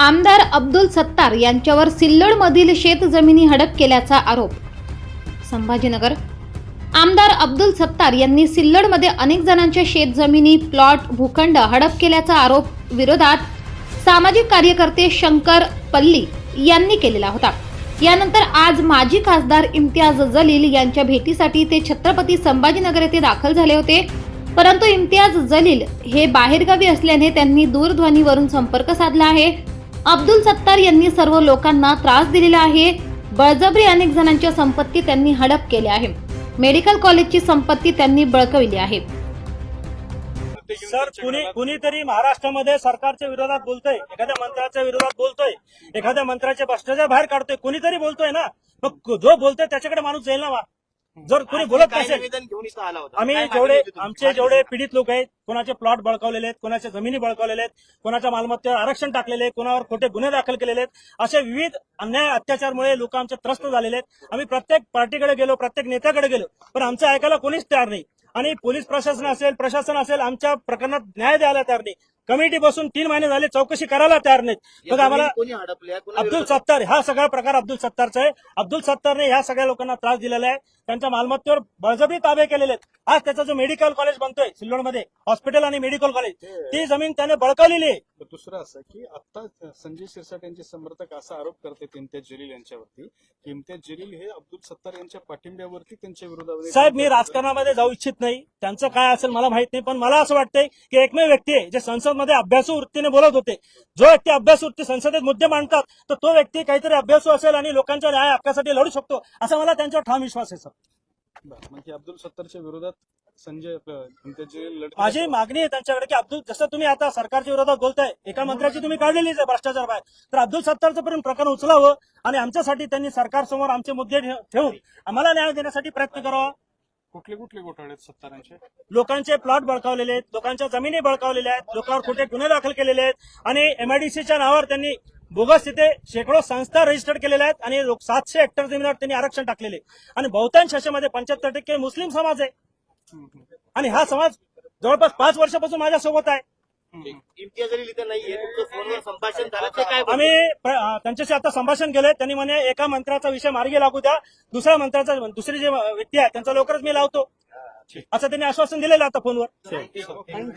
आमदार अब्दुल सत्तार यांच्यावर सिल्लोडमधील शेतजमिनी हडप केल्याचा आरोप. संभाजीनगर. आमदार अब्दुल सत्तार यांनी सिल्लोडमध्ये अनेक जणांच्या शेतजमिनी प्लॉट भूखंड हडप केल्याचा आरोप विरोधात सामाजिक कार्यकर्ते शंकर पल्ली यांनी केलेला होता. यानंतर आज माजी खासदार इम्तियाज जलील यांच्या भेटीसाठी ते छत्रपती संभाजीनगर येथे दाखल झाले होते. परंतु इम्तियाज जलील हे बाहेरगावी असल्याने त्यांनी दूरध्वनीवरून संपर्क साधला आहे. अब्दुल सत्तार यांनी सर्व लोकांना त्रास दिलेला आहे. बळजबरी अनेक जणांच्या संपत्ती त्यांनी हडप केल्या आहे मेडिकल कॉलेजची संपत्ती त्यांनी बळकविली आहे. सर कुणी कुणीतरी महाराष्ट्रामध्ये सरकारच्या विरोधात बोलतोय एखाद्या मंत्र्याच्या विरोधात बोलतोय एखाद्या मंत्र्याच्या भ्रष्टाचार बाहेर काढतोय कुणीतरी बोलतोय ना? मग जो बोलतोय त्याच्याकडे माणूस जाईल ना जर कुणी बोलत घेऊन इथं आला होता. आम्ही जेवढे? आमचे जेवढे पीडित लोक आहेत कोणाचे प्लॉट बळकावलेले आहेत कोणाच्या जमिनी बळकावलेले आहेत कोणाच्या मालमत्तेवर आरक्षण टाकलेले कोणावर खोटे गुन्हे दाखल केलेले आहेत असे विविध अन्याय अत्याचारमुळे लोक आमचे त्रस्त झालेले आहेत. आम्ही प्रत्येक पार्टीकडे गेलो प्रत्येक नेत्याकडे गेलो पण आमचं ऐकायला कोणीच तयार नाही. आणि पोलीस प्रशासन असेल प्रशासन असेल आमच्या प्रकरणात न्याय द्यायला तयार नाही. कमिटी बसून तीन महिने झाले चौकशी करायला तयार नाहीत. मग आम्हाला अब्दुल? सत्तार हा सगळा प्रकार अब्दुल सत्तारचा आहे. अब्दुल सत्तारने ह्या सगळ्या लोकांना त्रास दिलेला आहे. त्यांच्या मालमत्तेवर बळजबरी ताबे केलेले आहेत. आज त्याचा जो मेडिकल कॉलेज बनतोय सिल्लोडमध्ये हॉस्पिटल आणि मेडिकल कॉलेज ती जमीन त्याने बळकावलेली आहे. तर दुसरं असं की आता संजय शिरसाट यांचे समर्थक असा आरोप करतात इम्तियाज जलील यांच्यावरती. की इम्तियाज जलील हे अब्दुल सत्तार यांच्या पाठिंब्यावरती त्यांच्या विरोधामध्ये साहेब मी राजकारणामध्ये जाऊ इच्छित नाही. त्यांचं काय असेल मला माहीत नाही. पण मला असं वाटतंय की एकमेव व्यक्ती आहे जे संसदमध्ये अभ्यासू वृत्तीने बोलत होते. जो व्यक्ती अभ्यासू वृत्ती संसदेत मुद्दे मांडतात तर तो व्यक्ती काहीतरी अभ्यासू असेल आणि लोकांच्या न्याय हक्कासाठी लढू शकतो असा मला त्यांच्यावर ठाम विश्वास आहे सर म्हणजे अब्दुल सत्तारच्या विरोधात संजय माझी मागणी आहे त्यांच्याकडे की अब्दुल जसं तुम्ही आता सरकारच्या विरोधात बोलताय एका मंत्र्याची तुम्ही काढलेलीच आहे भ्रष्टाचार बाहेर. तर अब्दुल सत्तारचं पण प्रकरण उचलावं आणि आमच्यासाठी त्यांनी सरकारसमोर आमचे मुद्दे ठेवून आम्हाला न्याय देण्यासाठी प्रयत्न करावा. कुठले कुठले घोटाळे आहेत सत्तारांचे? लोकांचे प्लॉट बळकावलेले आहेत लोकांच्या जमिनी बळकावलेल्या आहेत लोकांवर खोटे गुन्हे दाखल केलेले आहेत आणि एमआयडीसीच्या नावावर त्यांनी बोगस तिथे शेकडो संस्था रजिस्टर्ड केलेल्या आहेत आणि सातशे हेक्टर जमिनीवर त्यांनी आरक्षण टाकलेले. आहे. आणि बहुतांश अशामध्ये पंच्याहत्तर टक्के मुस्लिम समाज आहे. आणि हा समाज जवळपास पाच वर्षापासून माझ्यासोबत आहे. इम्तियाज जलील इथं नाहीये. तुमचं फोनवर संभाषण झालं ते काय बोलले? आम्ही त्यांच्याशी आता संभाषण केलंय. त्यांनी म्हणे एका मंत्र्याचा विषय मार्गी लागू द्या. दुसऱ्या मंत्र्याचा दुसरी जे व्यक्ती आहे त्यांचा लवकरच मी लावतो. असं त्यांनी आश्वासन दिलेलं आहे आता फोनवर.